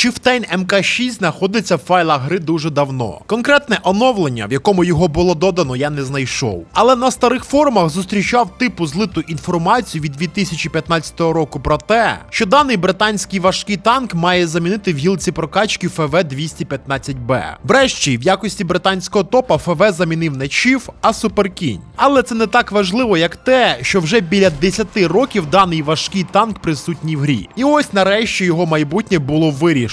Chieftain MK6 знаходиться в файлах гри дуже давно. Конкретне оновлення, в якому його було додано, я не знайшов. Але на старих форумах зустрічав типу злиту інформацію від 2015 року про те, що даний британський важкий танк має замінити в гілці прокачки ФВ 215 б Врешті, в якості британського топа ФВ замінив не Чіф, а Суперкінь. Але це не так важливо, як те, що вже біля 10 років даний важкий танк присутній в грі. І ось нарешті його майбутнє було вирішено.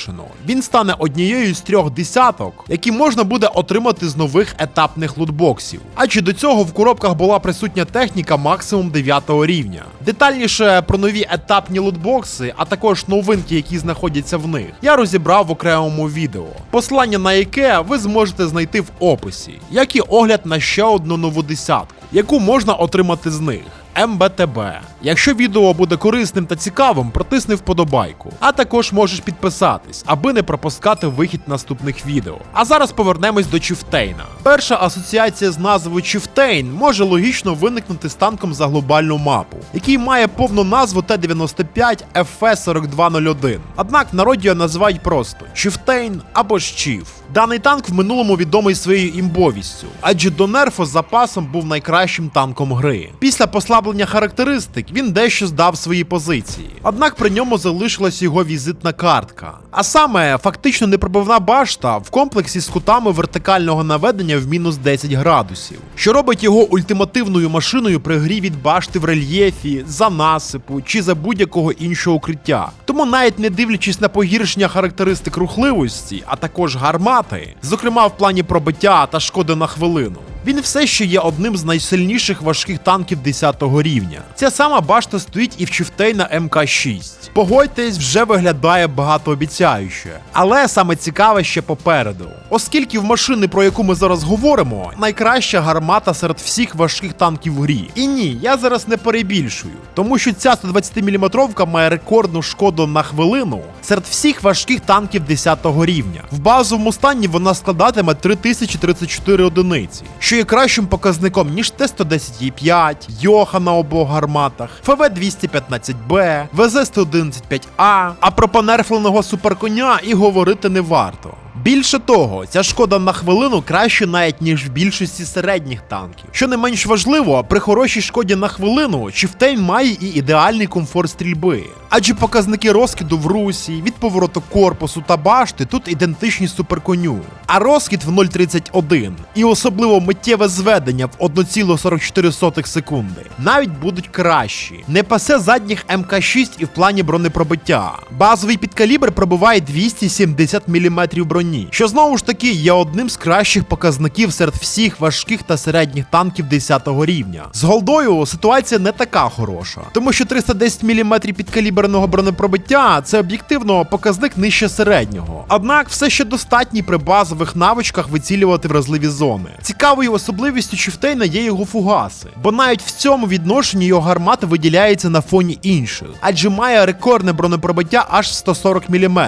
Він стане однією з трьох десяток, які можна буде отримати з нових етапних лутбоксів. Адже до цього в коробках була присутня техніка максимум 9 рівня. Детальніше про нові етапні лутбокси, а також новинки, які знаходяться в них, я розібрав в окремому відео, посилання на яке ви зможете знайти в описі, як і огляд на ще одну нову десятку, яку можна отримати з них. МБТБ. Якщо відео буде корисним та цікавим, протисни вподобайку. А також можеш підписатись, аби не пропускати вихід наступних відео. А зараз повернемось до Чіфтейна. Перша асоціація з назвою Чіфтейн може логічно виникнути з танком за глобальну мапу, який має повну назву Т-95 FE4201. Однак в його називають просто Чіфтейн або ж Чіф. Даний танк в минулому відомий своєю імбовістю, адже до нерфу з запасом був найкращим танком гри. Після послаблення характеристик він дещо здав свої позиції. Однак при ньому залишилась його візитна картка. А саме фактично непробивна башта в комплексі з кутами вертикального наведення в мінус 10 градусів, що робить його ультимативною машиною при грі від башти в рельєфі, за насипу чи за будь-якого іншого укриття. Тому навіть не дивлячись на погіршення характеристик рухливості, а також гармати, зокрема в плані пробиття та шкоди на хвилину. Він все ще є одним з найсильніших важких танків 10 рівня. Ця сама башта стоїть і в Чифтейна МК6. Погодьтесь, вже виглядає багатообіцяюще. Але саме цікаве ще попереду. Оскільки в машини, про яку ми зараз говоримо, найкраща гармата серед всіх важких танків в грі. І ні, я зараз не перебільшую, тому що ця 120-мм має рекордну шкоду на хвилину серед всіх важких танків 10 рівня. В базовому стані вона складатиме 3034 одиниці, що є кращим показником, ніж Т-110Е5, Йоха на обох гарматах, ФВ-215Б, ВЗ-111-5А, а про понерфленого суперконя і говорити не варто. Більше того, ця шкода на хвилину краще навіть ніж в більшості середніх танків. Що не менш важливо, при хорошій шкоді на хвилину Чифтейн має і ідеальний комфорт стрільби. Адже показники розкиду в русі, від повороту корпусу та башти тут ідентичні суперконю. А розкид в 0,31 і особливо миттєве зведення в 1,44 секунди навіть будуть кращі. Не пасе задніх МК6 і в плані бронепробиття. Базовий підкалібр пробиває 270 мм броні, що знову ж таки є одним з кращих показників серед всіх важких та середніх танків 10 рівня. З голдою ситуація не така хороша, тому що 310 мм підкаліберного бронепробиття це об'єктивно показник нижче середнього. Однак все ще достатній при базових навичках вицілювати вразливі зони. Цікавою особливістю Чифтейна є його фугаси, бо навіть в цьому відношенні його гармата виділяється на фоні інших, адже має рекордне бронепробиття аж 140 мм.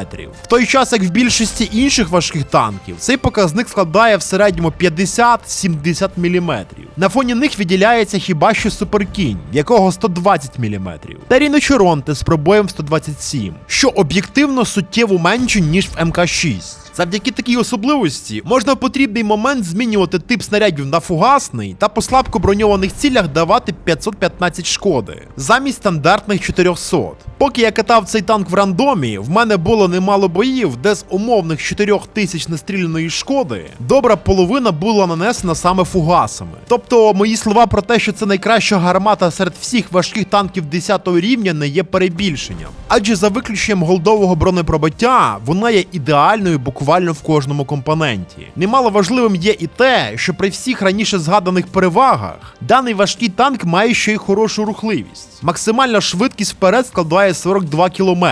В той час, як в більшості інших важких танків, цей показник складає в середньому 50-70 мм. На фоні них відділяється хіба що суперкінь, якого 120 мм, та ріночоронти з пробоєм 127, що об'єктивно суттєво менше, ніж в МК6. Завдяки такій особливості можна в потрібний момент змінювати тип снарядів на фугасний та по слабко броньованих цілях давати 515 шкоди замість стандартних 400. Поки я катав цей танк в рандомі, в мене було немало боїв, де з умовних 4000 настріляної шкоди добра половина була нанесена саме фугасами. Тобто мої слова про те, що це найкраща гармата серед всіх важких танків 10 рівня, не є перебільшенням. Адже за виключенням голдового бронепробиття, вона є ідеальною буквально в кожному компоненті. Немало важливим є і те, що при всіх раніше згаданих перевагах даний важкий танк має ще й хорошу рухливість. Максимальна швидкість вперед складає 42 км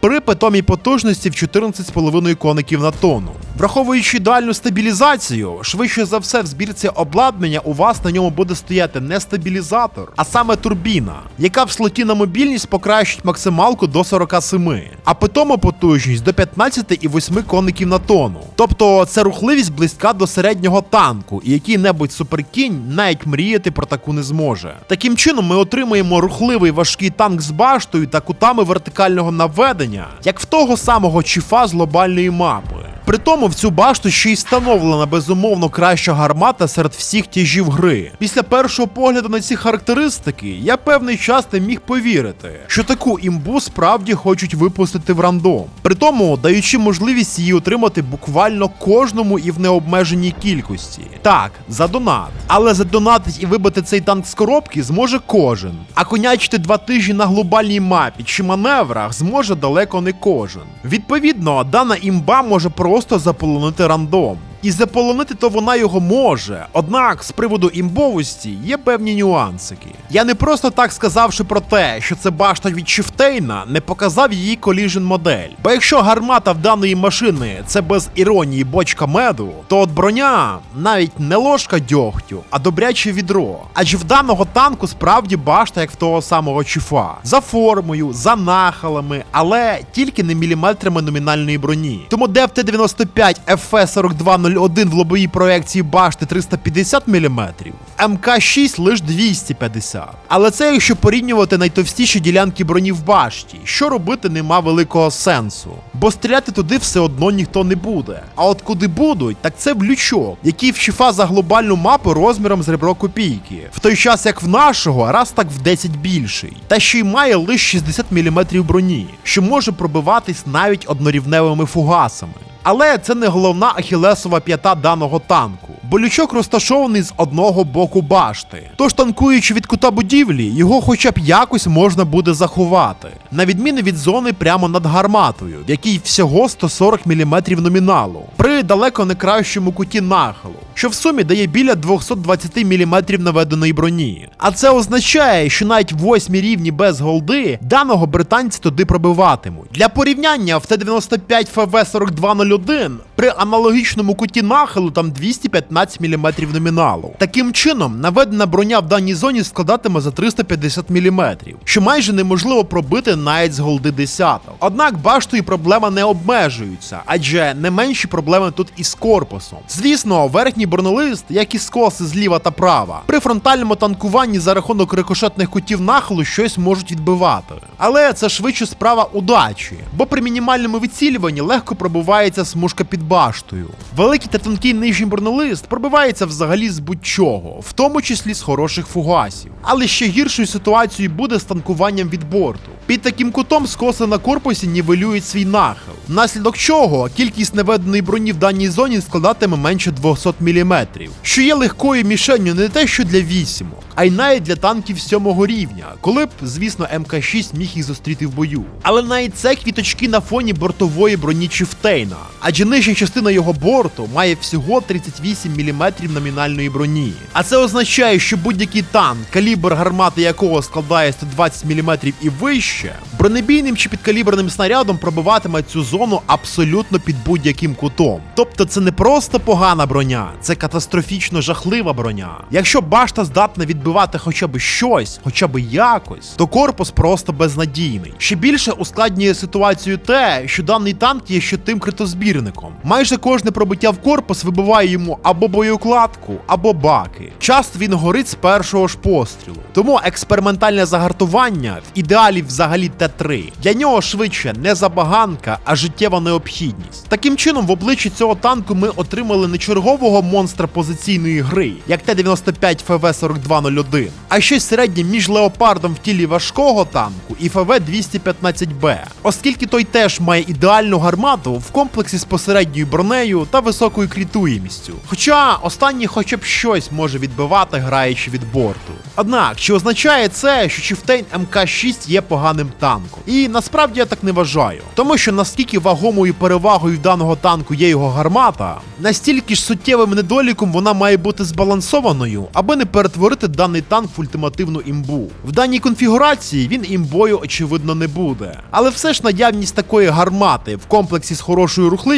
при питомій потужності в 14,5 коників на тонну. Враховуючи ідеальну стабілізацію, швидше за все в збірці обладнання у вас на ньому буде стояти не стабілізатор, а саме турбіна, яка в слоті на мобільність покращить максималку до 47, а питому потужність до 15,8 коників на картону. Тобто це рухливість близька до середнього танку, і який-небудь суперкінь навіть мріяти про таку не зможе. Таким чином, ми отримуємо рухливий важкий танк з баштою та кутами вертикального наведення, як в того самого чіфа з глобальної мапи. При тому в цю башту ще й встановлена безумовно краща гармата серед всіх тяжів гри. Після першого погляду на ці характеристики я певний час не міг повірити, що таку імбу справді хочуть випустити в рандом. При тому даючи можливість її отримати буквально кожному і в необмеженій кількості. Так, за донат. Але задонатить і вибити цей танк з коробки зможе кожен. А конячити два тижні на глобальній мапі чи маневрах зможе далеко не кожен. Відповідно, дана імба може просто заполонити рандом. І заполонити то вона його може. Однак з приводу імбовості є певні нюансики. Я не просто так сказавши про те, що це башта від Чифтейна, не показав її коліжен модель. Бо якщо гармата в даної машини це без іронії бочка меду, то от броня навіть не ложка дьогтю, а добряче відро. Адже в даного танку справді башта, як в того самого чифа, за формою, за нахалами, але тільки не міліметрами номінальної броні. Тому Дев Т-95 FE-4201 в лобовій проекції башти 350 мм, МК-6 лише 250. Але це якщо порівнювати найтовстіші ділянки броні в башті, що робити нема великого сенсу. Бо стріляти туди все одно ніхто не буде. А от куди будуть, так це в лючок, який в шифа за глобальну мапу розміром з ребро копійки. В той час як в нашого раз так в 10 більший. Та ще й має лише 60 мм броні, що може пробиватись навіть однорівневими фугасами. Але це не головна ахілесова п'ята даного танку. Бо лючок розташований з одного боку башти. Тож танкуючи від кута будівлі, його хоча б якось можна буде заховати, на відміну від зони прямо над гарматою, в якій всього 140 мм номіналу, при далеко не кращому куті нахилу, що в сумі дає біля 220 мм наведеної броні. А це означає, що навіть восьмі рівні без голди даного британці туди пробиватимуть. Для порівняння в Т-95 ФВ-4201 при аналогічному куті нахилу там 215 мм номіналу. Таким чином, наведена броня в даній зоні складатиме за 350 мм, що майже неможливо пробити навіть з голди 10. Однак баштою проблема не обмежується, адже не менші проблеми тут із корпусом. Звісно, верхній бронелист, як і скоси зліва та права, при фронтальному танкуванні за рахунок рикошетних кутів нахилу щось можуть відбивати. Але це швидше справа удачі, бо при мінімальному відцілюванні легко пробивається смужка під баштою. Великий та тонкий нижній бронелист пробивається взагалі з будь-чого, в тому числі з хороших фугасів. Але ще гіршою ситуацією буде з танкуванням від борту. Під таким кутом скоси на корпусі нівелюють свій нахил, внаслідок чого? Кількість наведеної броні в даній зоні складатиме менше 200 мм, що є легкою мішенню не те, що для вісімок, а й навіть для танків сьомого рівня, коли б, звісно, МК-6 міг їх зустріти в бою. Але навіть це квіточки на фоні бортової броні Чифтейна, адже нижня частина його борту має всього 38 мм номінальної броні. А це означає, що будь-який танк, калібр гармати якого складає 120 мм і вище, бронебійним чи підкаліберним снарядом пробиватиме цю зону абсолютно під будь-яким кутом. Тобто це не просто погана броня, це катастрофічно жахлива броня. Якщо башта здатна відбивати хоча б щось, хоча б якось, то корпус просто безнадійний. Ще більше ускладнює ситуацію те, що даний танк є ще тим критозбірником. Майже кожне пробиття в корпус вибиває йому або боєукладку, або баки. Часто він горить з першого ж пострілу. Тому експериментальне загартування в ідеалі взагалі Т3. Для нього швидше не забаганка, а життєва необхідність. Таким чином, в обличчі цього танку ми отримали не чергового монстра позиційної гри, як Т-95 ФВ-4201, а щось середнє між леопардом в тілі важкого танку і ФВ-215Б, оскільки той теж має ідеальну гармату в комплексі з посередньою бронею та високою крітуємістю. Хоча останній хоча б щось може відбивати, граючи від борту. Однак, чи означає це, що Чифтейн МК-6 є поганим танком? І насправді я так не вважаю, тому що наскільки вагомою перевагою даного танку є його гармата, настільки ж суттєвим недоліком вона має бути збалансованою, аби не перетворити даний танк в ультимативну імбу. В даній конфігурації він імбою очевидно не буде. Але все ж наявність такої гармати в комплексі з хорошою рухливістю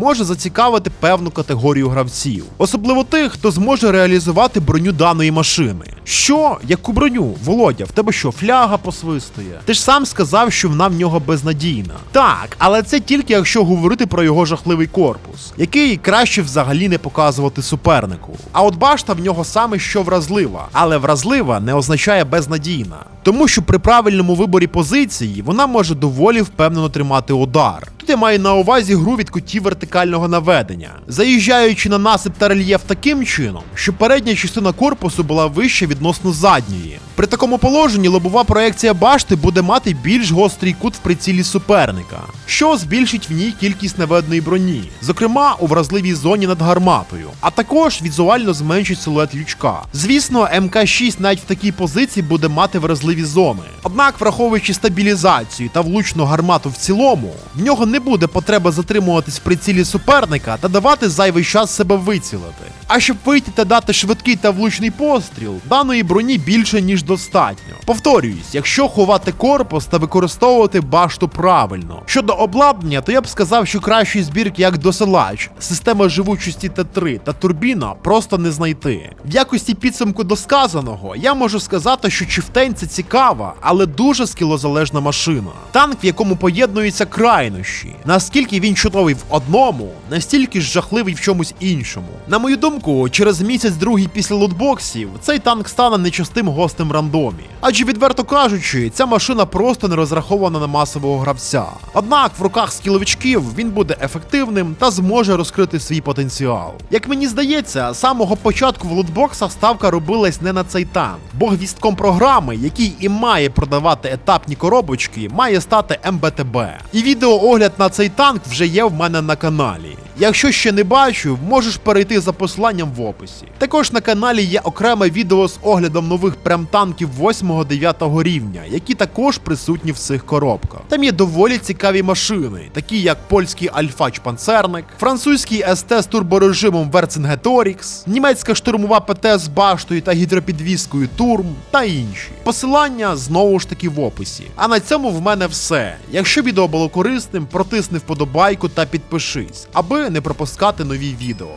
може зацікавити певну категорію гравців, особливо тих, хто зможе реалізувати броню даної машини. Що? Яку броню? Володя, в тебе що, фляга посвистує? Ти ж сам сказав, що вона в нього безнадійна. Так, але це тільки якщо говорити про його жахливий корпус, який краще взагалі не показувати супернику. А от башта в нього саме що вразлива, але вразлива не означає безнадійна. Тому що при правильному виборі позиції вона може доволі впевнено тримати удар. Маю на увазі гру від кутів вертикального наведення, заїжджаючи на насип та рельєф таким чином, що передня частина корпусу була вища відносно задньої. При такому положенні лобова проекція башти буде мати більш гострий кут в прицілі суперника, що збільшить в ній кількість наведеної броні, зокрема у вразливій зоні над гарматою, а також візуально зменшить силует лючка. Звісно, МК-6 навіть в такій позиції буде мати вразливі зони. Однак, враховуючи стабілізацію та влучну гармату в цілому, в нього не буде потреби затримуватись в прицілі суперника та давати зайвий час себе вицілити. А щоб вийти та дати швидкий та влучний постріл, даної броні більше ніж достатньо. Повторююсь, якщо ховати корпус та використовувати башту правильно. Щодо обладнання, то я б сказав, що кращої збірки як досилач, система живучості Т3 та турбіна просто не знайти. В якості підсумку до сказаного я можу сказати, що Чифтейн це цікава, але дуже скілозалежна машина. Танк, в якому поєднуються крайнощі. Наскільки він чудовий в одному, настільки ж жахливий в чомусь іншому. На мою думку, через місяць другий після лутбоксів цей танк стане нечастим гостем рандомі. Адже відверто кажучи, ця машина просто не розрахована на масового гравця. Однак в руках скіловичків він буде ефективним та зможе розкрити свій потенціал. Як мені здається, з самого початку в лутбоксах ставка робилась не на цей танк, бо гвістком програми, який і має продавати етапні коробочки, має стати МБТБ. І відеоогляд на цей танк вже є в мене на каналі. Якщо ще не бачив, можеш перейти за посиланням в описі. Також на каналі є окреме відео з оглядом нових прем-танків 8-9 рівня, які також присутні в цих коробках. Там є доволі цікаві машини, такі як польський Альфач Панцерник, французький СТ з турборежимом Верцингеторікс, німецька штурмова ПТ з баштою та гідропідвіскою Турм та інші. Посилання знову ж таки в описі. А на цьому в мене все. Якщо відео було корисним, протисни вподобайку та підпишись, аби не пропускати нові відео.